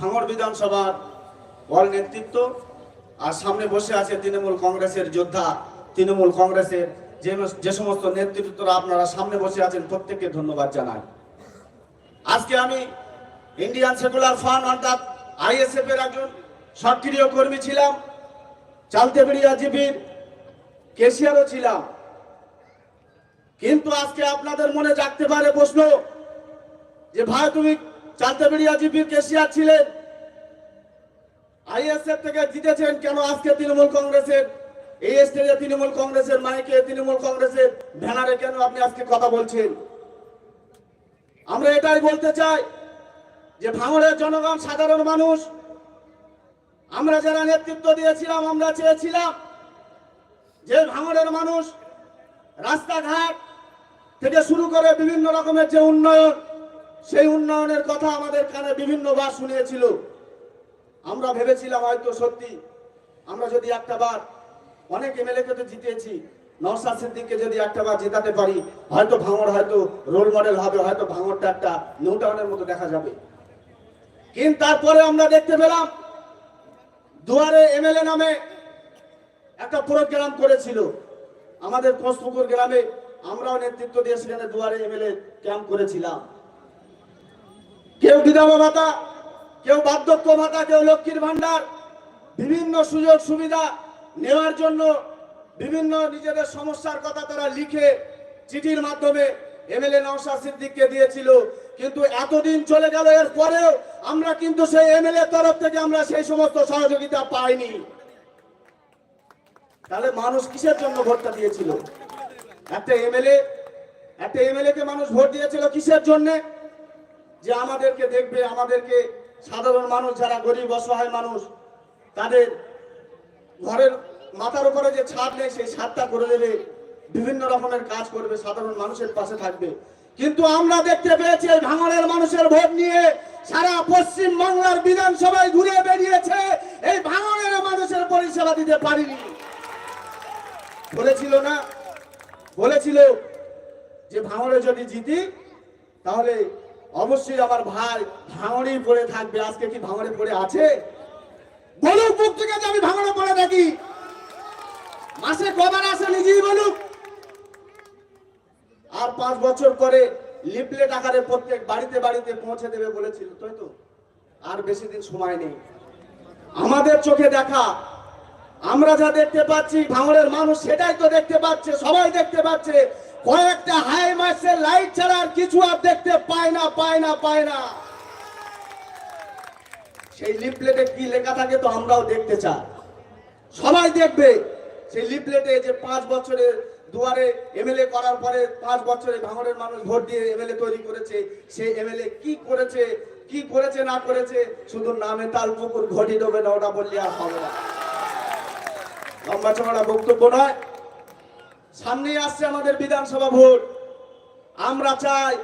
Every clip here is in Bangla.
ভাঙড় বিধানসভার অল নেতৃত্ব আর সামনে বসে আছে তৃণমূল কংগ্রেসের যোদ্ধা তৃণমূল কংগ্রেসের যে যে সমস্ত নেতৃত্বরা আপনারা সামনে বসে আছেন, প্রত্যেককে ধন্যবাদ জানাই। আজকে আমি ইন্ডিয়ান সেকুলার ফান্ড অর্থাৎ আইএসএফ এর একজন সক্রিয় কর্মী ছিলাম, চালতে বেরিয়া জিপির কেশিয়ারও ছিলাম। কিন্তু আজকে আপনাদের মনে জাগতে পারে প্রশ্ন যে ভাই তুমি চালতে বেরিয়া জিপির কেশিয়ার ছিলেন। আইএসএফ থেকে জিতেছেন কেন আজকে তৃণমূল কংগ্রেসের? এই স্টেজে তৃণমূল কংগ্রেসের মাইকে তৃণমূল কংগ্রেসের ব্যানারে কেন আপনি আজকে কথা বলছেন? আমরা এটাই বলতে চাই যে ভাঙড়ের জনগণ সাধারণ মানুষ, আমরা যারা নেতৃত্ব দিয়েছিলাম, আমরা চেয়েছিলাম যে ভাঙড়ের মানুষ রাস্তাঘাট থেকে শুরু করে বিভিন্ন রকমের যে উন্নয়ন সেই উন্নয়নের কথা আমাদের কানে বিভিন্নবার শুনিয়েছিল। আমরা ভেবেছিলাম হয়তো সত্যি আমরা যদি একটা বার অনেক এমএলএ কে তো জিতেছি, নওশাদ সিদ্দিককে যদি একটা বার জেতাতে পারি, হয়তো ভাঙড় হয়তো রোল মডেল হবে, হয়তো ভাঙড়টা একটা নিউ মতো দেখা যাবে। কিন্তু তারপরে আমরা দেখতে পেলাম, দুয়ারে এমএলএ নামে একটা প্রোগ্রাম করেছিল। আমাদের কোষপুকুর গ্রামে আমরাও নেতৃত্ব দিয়ে সেখানে দুয়ারে এমএলএ ক্যাম্প করেছিলাম। কেউ বিধবা ভাতা, কেউ বার্ধক্য ভাতা, কেউ লক্ষ্মীর ভান্ডার বিভিন্ন সুযোগ সুবিধা নেওয়ার জন্য বিভিন্ন নিজেদের সমস্যার কথা তারা লিখে চিঠির মাধ্যমে এমএলএ নওশাদ সিদ্দিককে দিয়েছিল। কিন্তু এতদিন চলে গেল, এর পরেও আমরা কিন্তু সেই এমএলএ তরফ থেকে আমরা সেই সমস্ত সহযোগিতা পাইনি। তাহলে মানুষ কিসের জন্য ভোটটা দিয়েছিল? একটা এমএলএ একটা এমএলএ কে মানুষ ভোট দিয়েছিল কিসের জন্যে? যে আমাদেরকে দেখবে, আমাদেরকে সাধারণ মানুষ যারা গরিব, অসহায় মানুষ, তাদের ঘরের মাথার উপরে যে ছাদ নেই, সেই ছাদটা করে দেবে। বিভিন্ন রকমের কাজ করবে, সাধারণ মানুষের পাশে থাকবে। কিন্তু আমরা দেখতে পেয়েছি এই ভাঙড়ের মানুষের ভোট নিয়ে সারা পশ্চিম বাংলার বিধানসভায় ঘুরে বেরিয়েছে। এই ভাঙড়ের মানুষের পরিষেবা দিতে পারিনি। বলেছিল না, বলেছিল যে ভাঙড়ে যদি জিতি, তাহলে অবশ্যই আমার ভাই ভাঙড়েই পড়ে থাকবে। আজকে কি ভাঙড়ে পড়ে আছে? বলুক মুখ থেকে আমি ভাঙড়ে পড়ে থাকি। মাসে কবার আসে নিজেই বলুক। আর পাঁচ বছর পরে লিফলেট আকারে প্রত্যেক বাড়িতে বাড়িতে পৌঁছে দেবে বলেছিল, তাই তো? আর বেশি দিন সময় নেই। আমাদের চোখে দেখা। আমরা যা দেখতে পাচ্ছি, ভাঙড়ের মানুষ সেটাই তো দেখতে পাচ্ছে, সবাই দেখতে পাচ্ছে। কয়েকটা হাই মাসের লাইট ছাড়া আর কিছু আর দেখতে পায় না পায় না পায় না। সেই লিফলেটে কি লেখা থাকে তো আমরাও দেখতে চাই। সবাই দেখবে সেই লিফলেটে যে পাঁচ বছরের দুয়ারে এমএলএ করার পরে পাঁচ বছরে ভাঙড়ের মানুষ ভোট দিয়ে এমএলএ তৈরি করেছে সেই এমএলএ কি করেছে কি করেছে, না করেছে, শুধু নামে তাল পুকুর, ঘটি দেবে না ওটা বললে আর হবে না। লম্বা চড়া বক্তব্য নয়। সামনেই আসছে আমাদের বিধানসভা ভোট। আমরা চাই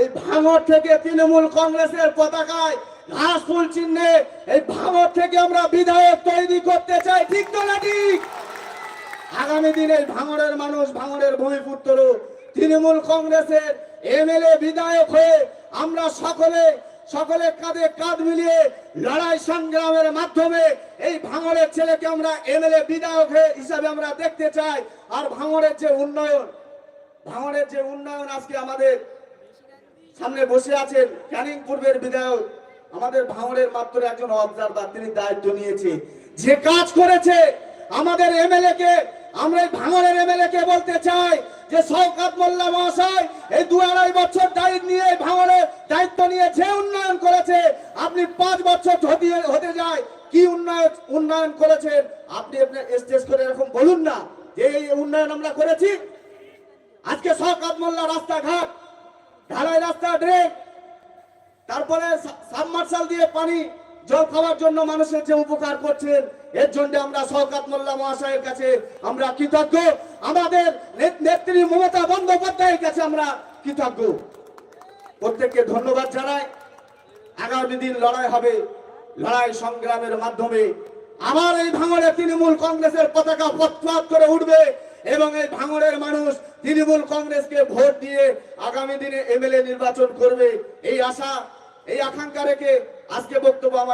এই ভাঙর থেকে তৃণমূল কংগ্রেসের পতাকায় ঘাস ফুল চিহ্নে এই ভাঙর থেকে আমরা বিধায়ক তৈরি করতে চাই। ঠিক তো না ঠিক? আগামী দিনে ভাঙরের মানুষ ভাঙড়ের ভূমিপুত্র, তৃণমূল কংগ্রেসের এমএলএ, বিধায়ক হয়ে আমরা সকলে সকলে কাঁধে কাঁধ মিলিয়ে লড়াই সংগ্রামের মাধ্যমে এই ভাঙড়ের ছেলেকে আমরা এমএলএ বিধায়ক হিসাবে আমরা দেখতে চাই। আর ভাঙড়ের যে উন্নয়ন, ভাঙড়ের যে উন্নয়ন আজকে আমাদের সামনে বসে আছেন ক্যানিং পূর্বের বিধায়ক, আমাদের ভাঙড়ের মাত্র একজন অবজারভার তিনি দায়িত্ব নিয়েছে। যে কাজ করেছে, আমাদের এমএলএ কে, আমরা ভাঙড়ের এমএলএ কে বলতে চাই যে শওকাত মোল্লা মহাশয় এই দু আড়াই বছর দায়িত্ব নিয়ে ভাঙড়ে দায়িত্ব নিয়ে যে উন্নয়ন করেছে, আপনি পাঁচ বছর হতে যায়, কি উন্নয়ন উন্নয়ন করেছেন? আপনি আপনার স্টেজ করে এরকম বলুন না যে এই উন্নয়ন আমরা করেছি। আজকে শওকাত মোল্লা রাস্তাঘাট, ঢালাই রাস্তা, ড্রেন, তারপরে সাবমার্শাল দিয়ে পানি জল খাওয়ার জন্য মানুষের যে উপকার করছেন, এর জন্য আমরা শওকাত মোল্লা মহাশয়ের কাছে আমরা কৃতজ্ঞ। আমাদের নেত্রী মমতা বন্দ্যোপাধ্যায়ের কাছে আমরা কৃতজ্ঞ। প্রত্যেককে ধন্যবাদ জানাই। আগামী দিন লড়াই হবে। লড়াই সংগ্রামের মাধ্যমে আবার এই ভাঙড়ে তৃণমূল কংগ্রেসের পতাকা পথপাত করে উঠবে এবং এই ভাঙড়ের মানুষ তৃণমূল কংগ্রেসকে ভোট দিয়ে আগামী দিনে এমএলএ নির্বাচন করবে। এই আশা, এই আকাঙ্ক্ষা রেখে আজকে বক্তব্য আমার